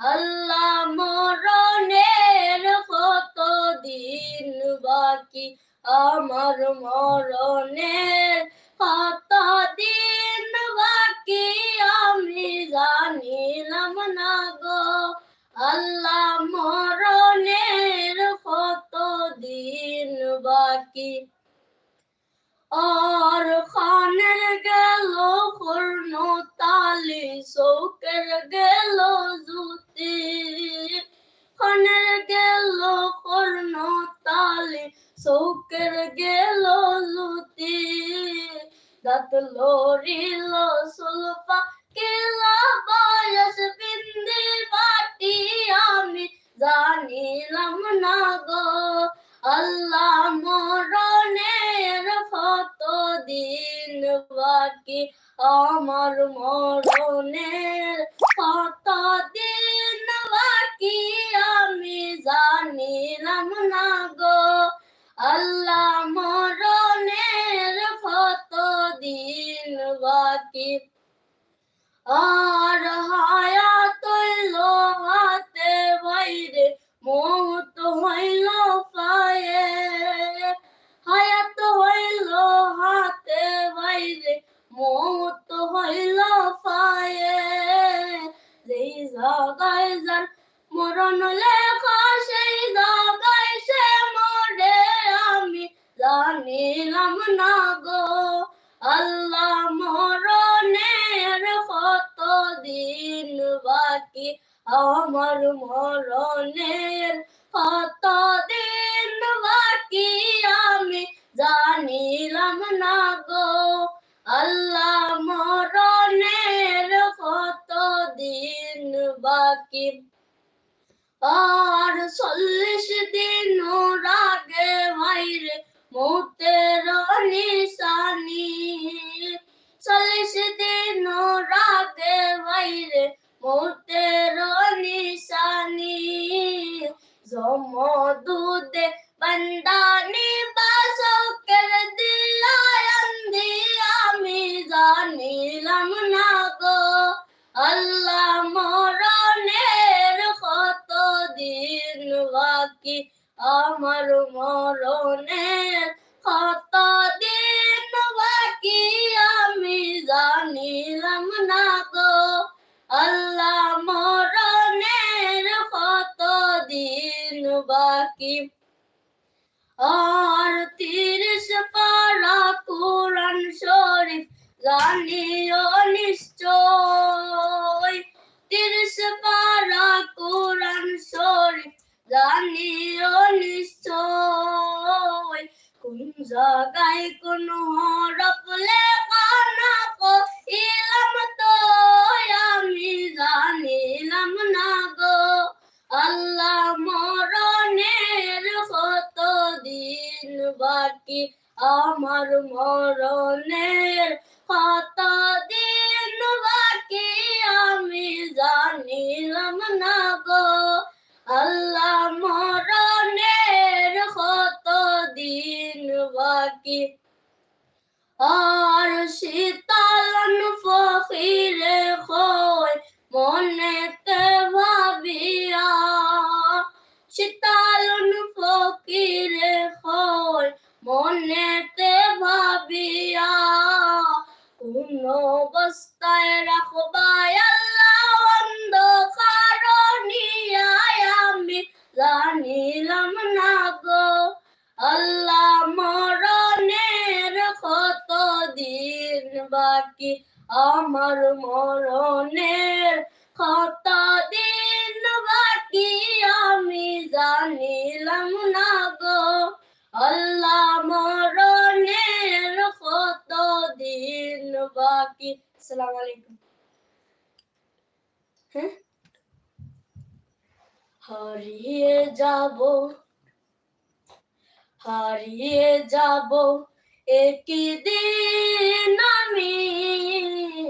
আল্লাহ মরণের কত দিন বাকি? আমার মরণের কত দিন বাকি? আমি জানিলাম না গো। আল্লাহ মরণের কত দিন বাকি? আর খানের গেল কর্ণ তালি শোকের গেল জুতি খানের গেল কর্ণ তালি শোকের গেল জুতি দাঁত লড়িল সুলপা কেলা বয়স বিন্দি আমি জানিলাম না গো, আল্লাহ মরণের কত দিন বাকি? আমার মরণের কত দিন বাকি আমি জানিলাম না গো। আল্লাহ মরণের কত দিন বাকি। আর হায়াত হাতে বাইরে মৌত হইল পায়ে। হায়াত হইল হাতে বাইরে মৌত হইল মরণ লেখা, সেই জাগায় সে আমি জানিলাম না গো। আল্লাহ মরণের কত দিন বাকি? আমার মরণের কত দিন বাকি? আমি জানিলাম না গো। আল্লাহ মরণের কত দিন বাকি? আর চল্লিশ দিন রাগে ভাইরে মতের নিশানি। চল্লিশ দিন রাগে ভাইরে মতের নিশানি। জম দুধে বন্দানি আমার মরণের কত দিন বাকি আমি জানিলাম না গো। আল্লাহ মরণের কত দিন বাকি? আর তিরিশ পারা কোরআন শরীফ জানিও মনেতে ভাবিয়া, শীতালন ফকিরে হয় মনেতে ভাবিয়া, কোন অবস্থায় রাখবাই আল্লাহ অন্ধকার নিয়ায় আমি জানিলাম না গো। আল্লাহ মরণের কত দিন বাকি? আমার মরণের কত দিন বাকি আমি জানিলাম না গো। আল্লাহ মরণের কত দিন বাকি? আসসালামু আলাইকুম। হ্যাঁ? হারিয়ে যাব হারিয়ে যাব। একই দিন আমি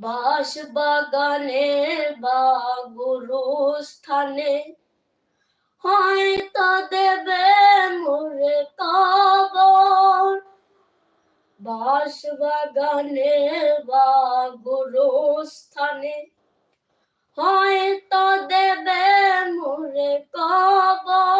বাস বাগানে বা গুরুস্থানে। হয়তো দেবে মোরে কবর। বাস বাগানে বা গুরুস্থানে। হয়তো দেবে মোরে কবর।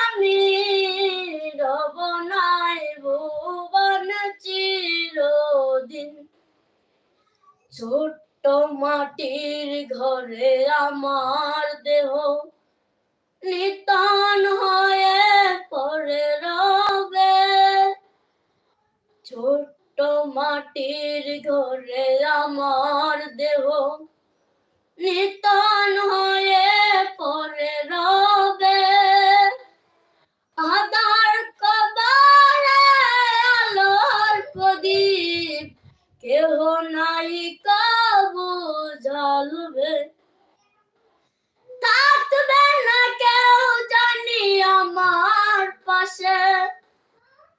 আমি রব নাই ভুবন চিরদিন। ছোট্ট মাটির ঘরে আমার দেহ নিতন হয়ে পড়ে রবে। ছোট্ট মাটির ঘরে আমার দেহ নিতন হয়ে পাশে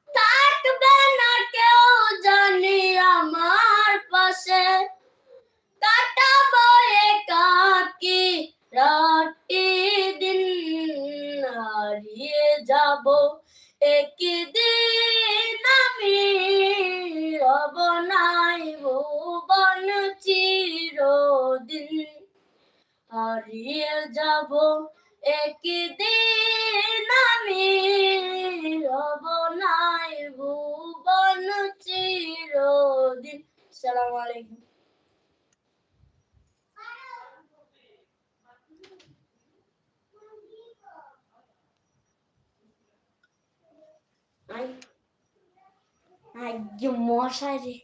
থাকবে না কেউ জানি আমার পাশে। কাটাবো একাকি রাতি দিন হারিয়ে যাব। একদিন আমি রব নাই ভুবন চিরদিন হারিয়ে যাব। একদিন আমি রব নাই ভুবন চিরদিন। সালাম আলাইকুম। আই আই মশারি